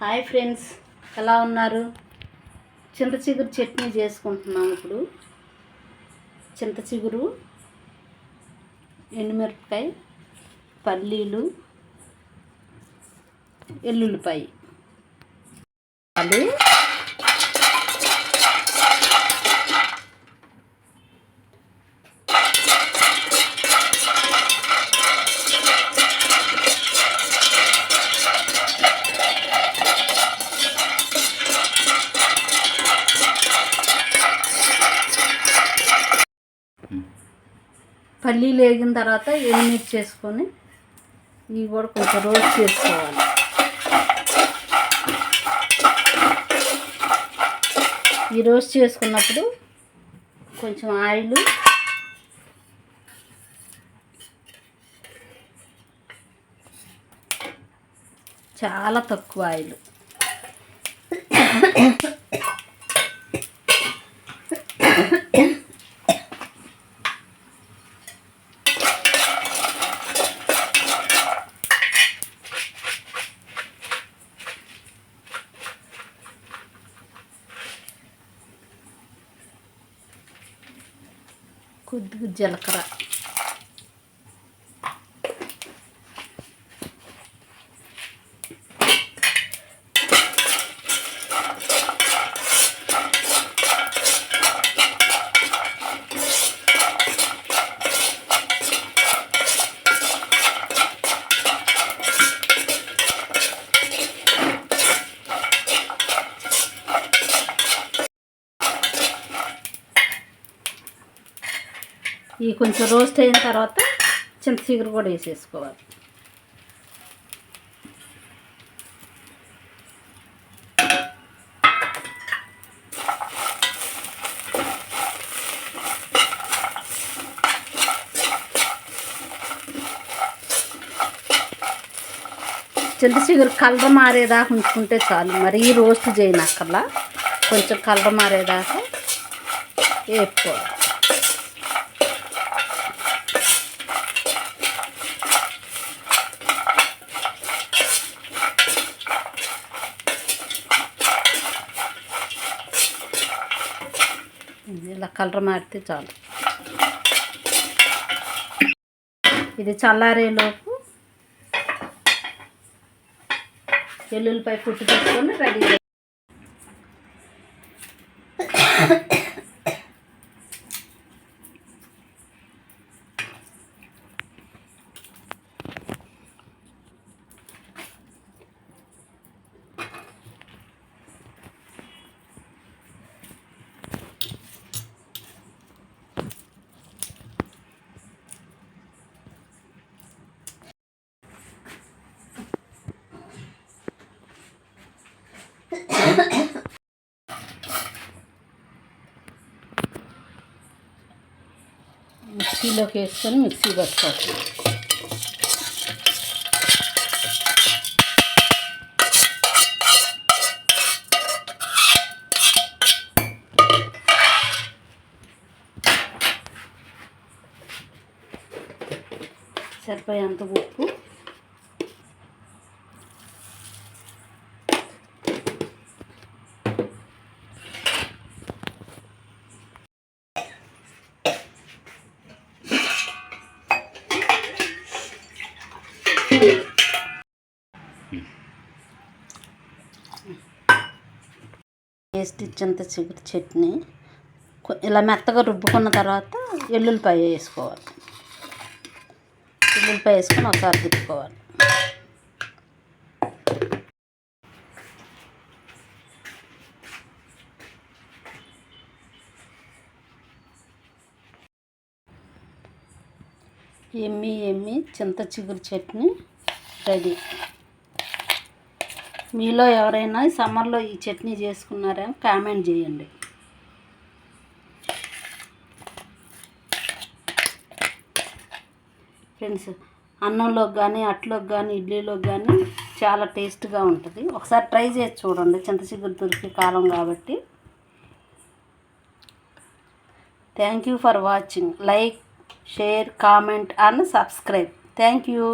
Hi friends ఎలా ఉన్నారు? చింత చిగురు చట్నీ చేసుకుంటున్నాం ఇప్పుడు. చింత చిగురు ఎండుమిరపకాయ పల్లీలు ఎల్లుల్లిపాయ. అది పల్లీలు వేగిన తర్వాత ఎనిమిది చేసుకొని ఇవి కూడా కొంచెం రోస్ట్ చేసుకోవాలి. ఈ రోస్ట్ చేసుకున్నప్పుడు కొంచెం ఆయిల్ చాలా తక్కువ ఆయిల్. కొద్దిగా జీలకర్ర ఈ కొంచెం రోస్ట్ అయిన తర్వాత చింత చిగురు కూడా వేసేసుకోవాలి. చింత చిగురు కలర్ మారేదాకా ఉంచుకుంటే చాలు. మరీ రోస్ట్ చేయనక్కర్లా. కొంచెం కలర్ మారేదాకా వేపుకోవాలి. ఇలా కలర్ మారితే చాలు. ఇది చల్లారేలోపు ఎల్లుల్లిపై పుట్టు పెట్టుకొని రెడీ మిక్సీలోకి వేసుకొని మిక్సీ పట్టుకోవచ్చు సరిపోయేంత ఉప్పు. పేస్ట్ చింత చిగురు చట్నీ. ఇలా మెత్తగా రుబ్బుకున్న తర్వాత ఎల్లుల్లిపాయ వేసుకోవాలి. ఎల్లుల్లిపాయ వేసుకొని ఒకసారి తిప్పుకోవాలి ఎమ్మి ఎమ్మి చింత చిగురు చట్నీ రెడీ. మీలో ఎవరైనా సమ్మర్లో ఈ చట్నీ చేసుకున్నారా? కామెంట్ చేయండి. ఫ్రెండ్స్ అన్నంలోకి కానీ అట్లోకి కానీ ఇడ్లీలోకి కానీ చాలా టేస్ట్గా ఉంటుంది. ఒకసారి ట్రై చేసి చూడండి. చింతచిగురు దొరికే కాలం కాబట్టి. Thank you for watching like share comment and subscribe thank you